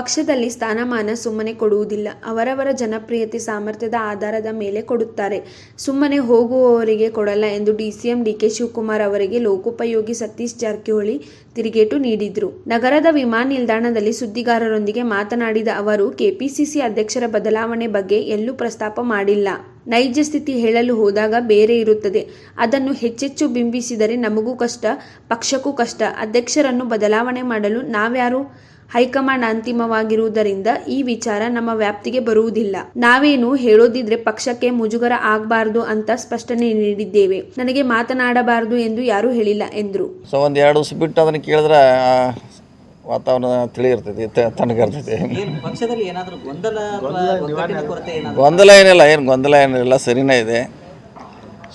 ಪಕ್ಷದಲ್ಲಿ ಸ್ಥಾನಮಾನ ಸುಮ್ಮನೆ ಕೊಡುವುದಿಲ್ಲ. ಅವರವರ ಜನಪ್ರಿಯತೆ ಸಾಮರ್ಥ್ಯದ ಆಧಾರದ ಮೇಲೆ ಕೊಡುತ್ತಾರೆ. ಸುಮ್ಮನೆ ಹೋಗುವವರಿಗೆ ಕೊಡಲ್ಲ ಎಂದು ಡಿಸಿಎಂ ಡಿಕೆ ಶಿವಕುಮಾರ್ ಅವರಿಗೆ ಲೋಕೋಪಯೋಗಿ ಸತೀಶ್ ಜಾರಕಿಹೊಳಿ ತಿರುಗೇಟು ನೀಡಿದ್ರು. ನಗರದ ವಿಮಾನ ನಿಲ್ದಾಣದಲ್ಲಿ ಸುದ್ದಿಗಾರರೊಂದಿಗೆ ಮಾತನಾಡಿದ ಅವರು, ಕೆಪಿಸಿಸಿ ಅಧ್ಯಕ್ಷರ ಬದಲಾವಣೆ ಬಗ್ಗೆ ಎಲ್ಲೂ ಪ್ರಸ್ತಾಪ ಮಾಡಿಲ್ಲ. ನೈಜ ಸ್ಥಿತಿ ಹೇಳಲು ಹೋದಾಗ ಬೇರೆ ಇರುತ್ತದೆ. ಅದನ್ನು ಹೆಚ್ಚೆಚ್ಚು ಬಿಂಬಿಸಿದರೆ ನಮಗೂ ಕಷ್ಟ, ಪಕ್ಷಕ್ಕೂ ಕಷ್ಟ. ಅಧ್ಯಕ್ಷರನ್ನು ಬದಲಾವಣೆ ಮಾಡಲು ನಾವ್ಯಾರು ಹೈಕಮಾಂಡ್ ಅಂತಿಮವಾಗಿರುವುದರಿಂದ ಈ ವಿಚಾರ ನಮ್ಮ ವ್ಯಾಪ್ತಿಗೆ ಬರುವುದಿಲ್ಲ. ನಾವೇನು ಹೇಳೋದಿದ್ರೆ ಪಕ್ಷಕ್ಕೆ ಮುಜುಗರ ಆಗಬಾರದು ಅಂತ ಸ್ಪಷ್ಟನೆ ನೀಡಿದ್ದೇವೆ. ನನಗೆ ಮಾತನಾಡಬಾರದು ಎಂದು ಯಾರೂ ಹೇಳಿಲ್ಲ ಎಂದರು. ಸೊ ಒಂದು ಎರಡು ದಿವಸ ಬಿಟ್ಟು ಅದನ್ನು ಕೇಳಿದ್ರೆ ವಾತಾವರಣ ತಿಳಿ ಇರ್ತೈತಿ ತ- ತಣ್ಣಗಿರ್ತೈತಿ ಏನು ಪಕ್ಷದಲ್ಲಿ ಏನಾದರೂ ಗೊಂದಲ ಏನಿಲ್ಲ ಏನು ಗೊಂದಲ ಏನಿಲ್ಲ ಸರಿನೇ ಇದೆ.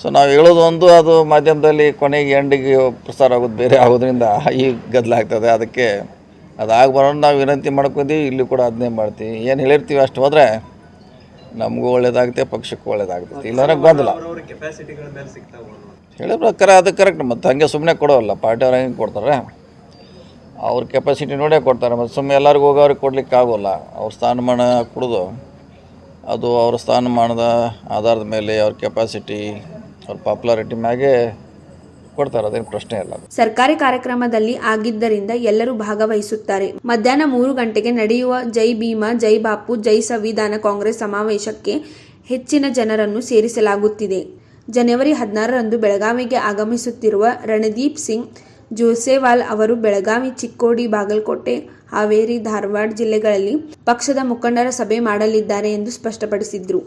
ಸೊ ನಾವು ಹೇಳೋದು ಒಂದು ಅದು ಮಾಧ್ಯಮದಲ್ಲಿ ಕೊನೆಗೆ ಎಂಡಿಗೆ ಪ್ರಸಾರ ಆಗೋದು ಬೇರೆ ಆಗೋದ್ರಿಂದ ಈ ಗದ್ದಲ ಆಗ್ತದೆ. ಅದಕ್ಕೆ ಅದು ಬರೋಣ ನಾವು ವಿನಂತಿ ಮಾಡ್ಕೊಂಡೀವಿ ಇಲ್ಲಿ ಕೂಡ ಅದನ್ನೇ ಮಾಡ್ತೀವಿ. ಏನು ಹೇಳಿರ್ತೀವಿ ಅಷ್ಟು ಹೋದರೆ ನಮಗೂ ಒಳ್ಳೇದಾಗುತ್ತೆ ಪಕ್ಷಕ್ಕೂ ಒಳ್ಳೇದಾಗ್ತೈತಿ. ಇಲ್ಲಾಂದ್ರೆ ಬಂದಿಲ್ಲ. ಹೇಳಿದ್ರೆ ಪ್ರಕಾರ ಅದು ಕರೆಕ್ಟ್ ಮತ್ತು ಹಂಗೆ ಸುಮ್ಮನೆ ಕೊಡೋಲ್ಲ ಪಾರ್ಟಿಯವ್ರು ಹೆಂಗೆ ಕೊಡ್ತಾರೆ? ಅವ್ರ ಕೆಪಾಸಿಟಿ ನೋಡೇ ಕೊಡ್ತಾರೆ. ಮತ್ತು ಸುಮ್ಮನೆ ಎಲ್ಲರಿಗೂ ಹೋಗೋರಿಗೆ ಕೊಡ್ಲಿಕ್ಕೆ ಆಗೋಲ್ಲ. ಅವ್ರ ಸ್ಥಾನಮಾನ ಕುಡಿದು ಅದು ಅವ್ರ ಸ್ಥಾನಮಾನದ ಆಧಾರದ ಮೇಲೆ ಅವ್ರ ಕೆಪಾಸಿಟಿ ಅವ್ರ ಪಾಪ್ಯುಲಾರಿಟಿ ಮ್ಯಾಗೆ ಕೊಡ್ತಾರೆ ಅದೇನು ಪ್ರಶ್ನೆ ಇಲ್ಲ. ಸರ್ಕಾರಿ ಕಾರ್ಯಕ್ರಮದಲ್ಲಿ ಆಗಿದ್ದರಿಂದ ಎಲ್ಲರೂ ಭಾಗವಹಿಸುತ್ತಾರೆ. ಮಧ್ಯಾಹ್ನ ಮೂರು ಗಂಟೆಗೆ ನಡೆಯುವ ಜೈ ಭೀಮಾ, ಜೈ ಬಾಪು, ಜೈ ಸಂವಿಧಾನ ಕಾಂಗ್ರೆಸ್ ಸಮಾವೇಶಕ್ಕೆ ಹೆಚ್ಚಿನ ಜನರನ್ನು ಸೇರಿಸಲಾಗುತ್ತಿದೆ. ಜನವರಿ ಹದಿನಾರರಂದು ಬೆಳಗಾವಿಗೆ ಆಗಮಿಸುತ್ತಿರುವ ರಣದೀಪ್ ಸಿಂಗ್ ಜೋಸೆವಾಲ್ ಅವರು ಬೆಳಗಾವಿ, ಚಿಕ್ಕೋಡಿ, ಬಾಗಲಕೋಟೆ, ಹಾವೇರಿ, ಧಾರವಾಡ ಜಿಲ್ಲೆಗಳಲ್ಲಿ ಪಕ್ಷದ ಮುಖಂಡರ ಸಭೆ ಮಾಡಲಿದ್ದಾರೆ ಎಂದು ಸ್ಪಷ್ಟಪಡಿಸಿದ್ರು.